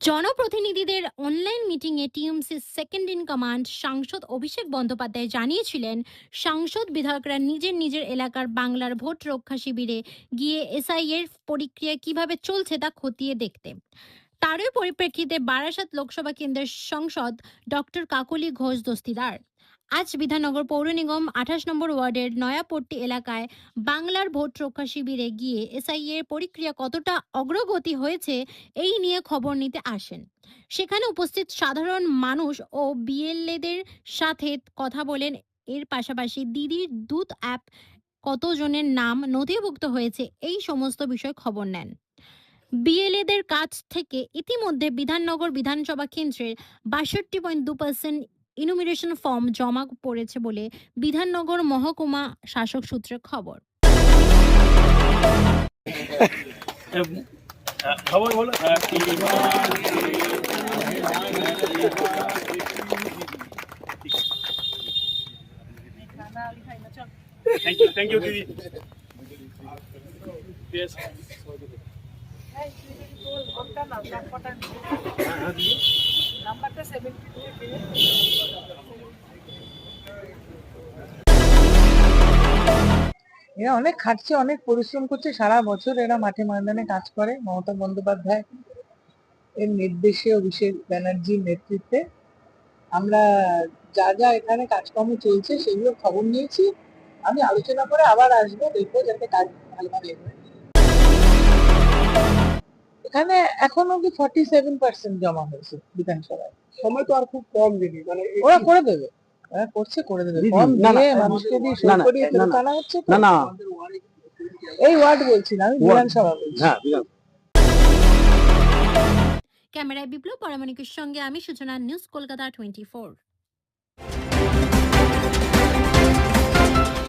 জনপ্রতিনিধিদের অনলাইন মিটিংয়ে টিএমসির সেকেন্ড ইন কমান্ড সাংসদ অভিষেক বন্দ্যোপাধ্যায় জানিয়েছিলেন, সাংসদ বিধায়করা নিজের নিজের এলাকার বাংলার ভোট রক্ষা শিবিরে গিয়ে এসআই এর প্রক্রিয়া কীভাবে চলছে তা খতিয়ে দেখতে। তারই পরিপ্রেক্ষিতে বারাসাত লোকসভা কেন্দ্রের সংসদ ডক্টর কাকলি ঘোষ দস্তিদার। আজ বিধাননগর পৌর নিগম আঠাশ নম্বর ওয়ার্ডের নয়াপট্টি এলাকায় বাংলার ভোট রক্ষা শিবিরে গিয়ে এসআই এর প্রক্রিয়া কতটা অগ্রগতি হয়েছে, এই নিয়ে খবর নিতে আসেন। সেখানে উপস্থিত সাধারণ মানুষ ও বিএলএদের সাথে কথা বলেন। এর পাশাপাশি দিদির দূত অ্যাপ কতজনের নাম নথিভুক্ত হয়েছে, এই সমস্ত বিষয় খবর নেন। বিএলএদের কাছ থেকে ইতিমধ্যে বিধাননগর বিধানসভা কেন্দ্রের বাষট্টি পয়েন্ট দু পার্সেন্ট ইনুমিরেশন ফর্ম জমা পড়েছে বলে বিধাননগর মহকুমা শাসক সূত্রে খবর থ্যাংক ইউ থ্যাংক ইউ দিদি. এরা অনেক খাটছে অনেক পরিশ্রম করছে। সারা বছর এরা মাঠে ময়দানে কাজ করে। মমতা বন্দ্যোপাধ্যায় এর নির্দেশে অভিষেক ব্যানার্জির নেতৃত্বে। আমরা যা যা এখানে কাজকর্ম চলছে সেগুলো খবর নিয়েছি। আমি আলোচনা করে আবার আসব, দেখব যাতে কাজ ভালোভাবে হয়। এখানে এখন অব্দি ফর্টি সেভেন পার্সেন্ট জমা হয়েছে বিধানসভায়। সময় তো আর খুব কম দিদি মানে ওরা করে দেবে। ওরা করছে করে দেবে। না, দিয়ে মানুষকে দিয়ে না, না, করিয়ে না, ফেরত হচ্ছে তো? না না এই ওয়ার্ড বলছি না আমি। বিধানসভা বলছি। হ্যাঁ বিধান ক্যামেরায় বিপ্লব পরামানিকের সঙ্গে আমি সূচনা নিউজ কলকাতা টোয়েন্টি ফোর